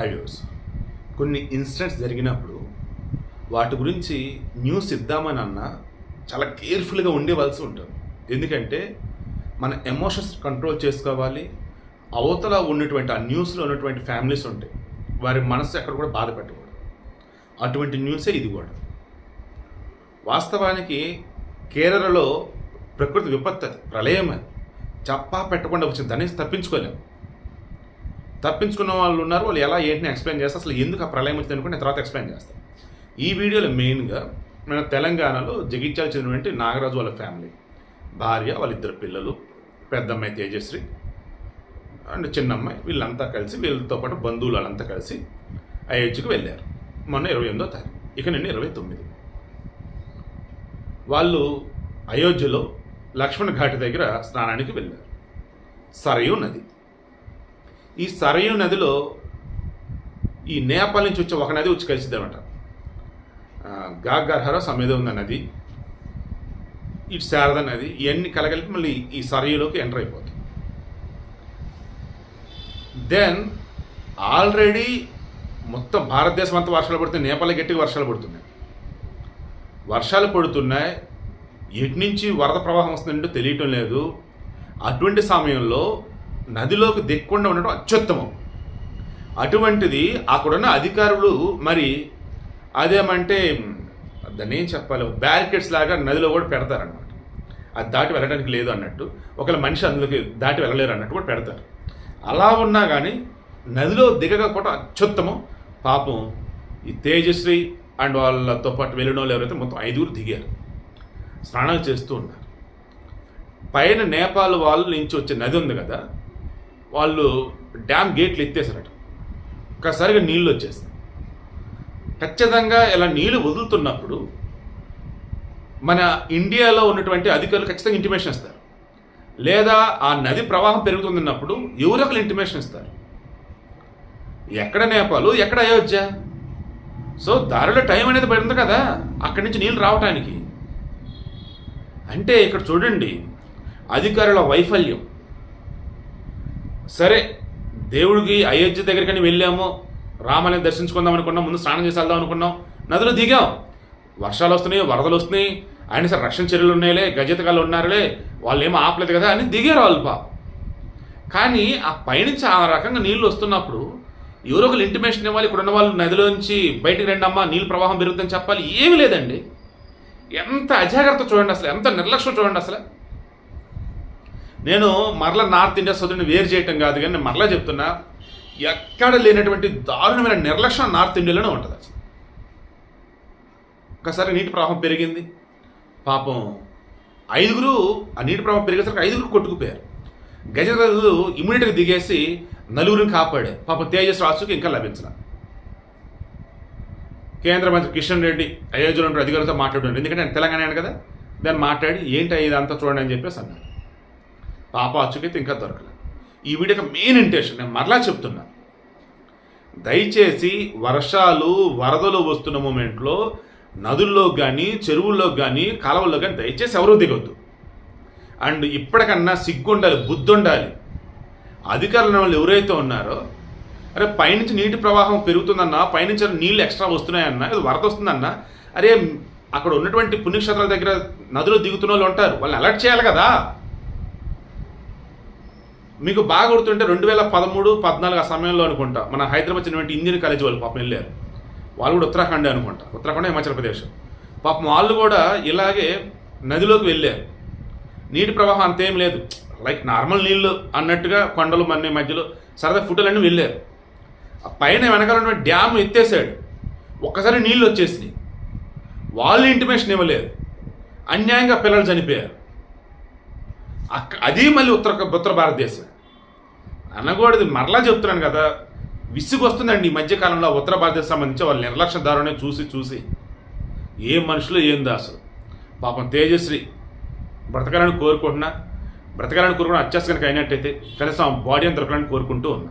Highways కొన్ని incidents జరిగినప్పుడు వాటి గురించి న్యూస్ ఇద్దామని అన్నా చాలా కేర్ఫుల్గా ఉండేవలసి ఉంటుంది. ఎందుకంటే మన ఎమోషన్స్ కంట్రోల్ చేసుకోవాలి. అవతల ఉన్నటువంటి ఆ న్యూస్లో ఉన్నటువంటి ఫ్యామిలీస్ ఉంటాయి వారి మనసు ఎక్కడ కూడా బాధ పెట్టకూడదు. అటువంటి న్యూసే ఇది కూడా. వాస్తవానికి కేరళలో ప్రకృతి విపత్తు అది ప్రళయం అది. చప్పా పెట్టకుండా వచ్చింది దాన్ని తప్పించుకోలేము తప్పించుకున్న వాళ్ళు ఉన్నారు వాళ్ళు ఎలా ఏంటిని ఎక్స్ప్లెయిన్ చేస్తారు అసలు ఎందుకు ఆ ప్రళయం వచ్చింది అనుకుంటే నేను తర్వాత ఎక్స్ప్లెయిన్ చేస్తాను. ఈ వీడియోలో మెయిన్గా మన తెలంగాణలో జగిత్యాల చెందినటువంటి నాగరాజు వాళ్ళ ఫ్యామిలీ భార్య వాళ్ళిద్దరు పిల్లలు పెద్దమ్మాయి తేజశ్రీ అండ్ చిన్నమ్మాయి వీళ్ళంతా కలిసి వీళ్ళతో పాటు బంధువులు వాళ్ళంతా కలిసి అయోధ్యకు వెళ్ళారు. మొన్న ఇరవై ఎనిమిదో తారీఖు ఇక నిన్న ఇరవై తొమ్మిది. వాళ్ళు అయోధ్యలో లక్ష్మణ్ ఘాట్ దగ్గర స్నానానికి వెళ్ళారు. సరయూ నది. ఈ సరయు నదిలో ఈ నేపాల్ నుంచి వచ్చే ఒక నది వచ్చి కలిసిద్దనమాట గాగర్హర సಮೇద ఉన్న నది. ఇటు శారద నది ఇవన్నీ కలగలిపి మళ్ళీ ఈ సరయులోకి ఎంటర్ అయిపోతుంది దెన్ ఆల్రెడీ మొత్తం భారతదేశం అంతా వర్షాలు పడుతున్నాయి నేపాల్ గట్టిగా వర్షాలు పడుతున్నాయి. వర్షాలు పడుతున్నాయి. ఎటు నుంచి వరద ప్రవాహం వస్తుందంటే తెలియటం లేదు. అటువంటి సమయంలో నదిలోకి దిక్కుండా ఉండటం అత్యుత్తమం. అటువంటిది అక్కడున్న అధికారులు మరి అదేమంటే దాన్ని ఏం చెప్పాలి బ్యారికేడ్స్ లాగా నదిలో కూడా పెడతారనమాట అది దాటి వెళ్ళడానికి లేదు అన్నట్టు ఒకవేళ మనిషి అందులోకి దాటి వెళ్ళలేరు అన్నట్టు కూడా పెడతారు. అలా ఉన్నా కానీ నదిలో దిగకపోవడం అత్యుత్తమం. పాపం ఈ తేజశ్రీ అండ్ వాళ్ళతో పాటు వెళ్ళిన వాళ్ళు ఎవరైతే మొత్తం ఐదుగురు దిగారు. స్నానాలు చేస్తూ ఉన్నారు. పైన నేపాల్ వాళ్ళ నుంచి వచ్చే నది ఉంది కదా వాళ్ళు డ్యామ్ గేట్లు ఎత్తేసారట ఒక్కసారిగా నీళ్ళు వచ్చేస్తాయి. ఖచ్చితంగా ఇలా నీళ్ళు వదులుతున్నప్పుడు మన ఇండియాలో ఉన్నటువంటి అధికారులు ఖచ్చితంగా ఇంటిమేషన్ ఇస్తారు. లేదా ఆ నది ప్రవాహం పెరుగుతున్నప్పుడు ఎవరో ఒకరు ఇంటిమేషన్ ఇస్తారు. ఎక్కడ నేపాలు ఎక్కడ అయోధ్య? సో దారిలో టైం అనేది పడింది కదా అక్కడి నుంచి నీళ్ళు రావటానికి. అంటే ఇక్కడ చూడండి అధికారుల వైఫల్యం. సరే దేవుడికి అయోధ్య దగ్గరికని వెళ్ళాము. రామాలయం దర్శించుకుందాం అనుకున్నాం ముందు స్నానం చేసి వెళ్దాం అనుకున్నాం. నదిలో దిగాం. వర్షాలు వస్తున్నాయి వరదలు వస్తున్నాయి. ఆయన సరే రక్షణ చర్యలు ఉన్నాయిలే గజతకాలు ఉన్నారులే వాళ్ళు ఏమో ఆపలేదు కదా అని దిగారు వాళ్ళు పాపం. కానీ ఆ పైనుంచి ఆ రకంగా నీళ్ళు వస్తున్నప్పుడు ఎవరో ఒకరు ఇంటిమేషన్ ఇవ్వాలి ఇక్కడ ఉన్న వాళ్ళు నదిలోంచి బయటికి రండి అమ్మా నీళ్ళు ప్రవాహం పెరుగుతుందని చెప్పాలి ఏమీ లేదండి. ఎంత అజాగ్రత్త చూడండి అసలు ఎంత నిర్లక్ష్యం చూడండి అసలు. నేను మరల నార్త్ ఇండియా సౌత్ వేరు చేయటం కాదు కానీ నేను మరలా చెప్తున్నా ఎక్కడ లేనటువంటి దారుణమైన నిర్లక్ష్యం నార్త్ ఇండియాలోనే ఉంటుంది అసలు. ఒకసారి నీటి ప్రవాహం పెరిగింది. పాపం ఐదుగురు ఆ నీటి ప్రవాహం పెరిగేసరికి ఐదుగురు కొట్టుకుపోయారు. గజరాజులు ఇమీడియట్గా దిగేసి నలుగురిని కాపాడారు. పాపం తేజస్ రాజుకి ఇంకా లభించిన కేంద్ర మంత్రి కిషన్ రెడ్డి అయోధ్యలో అధికారులతో మాట్లాడారు ఎందుకంటే నేను తెలంగాణ కదా దాన్ని మాట్లాడి ఏంటి ఇదంతా చూడండి అని చెప్పేసి అన్నారు పాప అచ్చుకైతే ఇంకా దొరకలేదు. ఈ వీడియో మెయిన్ ఇంటెన్షన్ నేను మరలా చెప్తున్నా. దయచేసి వర్షాలు వరదలు వస్తున్న మూమెంట్లో నదుల్లో కానీ చెరువుల్లో కానీ కాలువల్లో కానీ దయచేసి ఎవరూ దిగొద్దు. అండ్ ఇప్పటికన్నా సిగ్గుండాలి బుద్ధి ఉండాలి అధికారుల వాళ్ళు ఎవరైతే ఉన్నారో అరే పైనుంచి నీటి ప్రవాహం పెరుగుతుందన్నా పైనుంచి నీళ్ళు ఎక్స్ట్రా వస్తున్నాయన్నా ఇది వరద వస్తుందన్నా అరే అక్కడ ఉన్నటువంటి పుణ్యక్షేత్రాల దగ్గర నదిలో దిగుతున్న వాళ్ళు ఉంటారు. వాళ్ళని అలర్ట్ చేయాలి కదా. మీకు బాగా గుర్తుంటే రెండు వేల పదమూడు పద్నాలుగు ఆ సమయంలో అనుకుంటా. మన హైదరాబాద్ చెందినటువంటి ఇంజనీరింగ్ కాలేజ్ వాళ్ళు పాపం వెళ్ళారు. వాళ్ళు కూడా ఉత్తరాఖండ్ అనుకుంటా. ఉత్తరాఖండ్ హిమాచల్ ప్రదేశ్. పాపం వాళ్ళు కూడా ఇలాగే నదిలోకి వెళ్ళారు. నీటి ప్రవాహం అంతేం లేదు. లైక్ నార్మల్ నీళ్ళు అన్నట్టుగా కొండలు మన మధ్యలో సరదా ఫుటలన్నీ వెళ్ళారు. ఆ పైన వెనకాల డ్యామ్ ఎత్తేసాడు ఒక్కసారి నీళ్ళు వచ్చేసినాయి. వాళ్ళు ఇంటిమేషన్ ఇవ్వలేదు. అన్యాయంగా పిల్లలు చనిపోయారు. అది మళ్ళీ ఉత్తర ఉత్తర భారతదేశం. అనకూడదు. మరలా చెప్తున్నాను కదా విసుగు వస్తుందండి ఈ మధ్యకాలంలో ఉత్తర భారతదేశం సంబంధించి వాళ్ళ నిర్లక్ష్య ధారణే చూసి చూసి. ఏ మనుషులు ఏం దాసు పాపం తేజశ్రీ బ్రతకాలని కోరుకుంటున్నా. బ్రతకాలని కోరుకున్న అత్యాస కనుక అయినట్టయితే కనీసం బాడీ అని దొరకాలని కోరుకుంటూ ఉన్నా.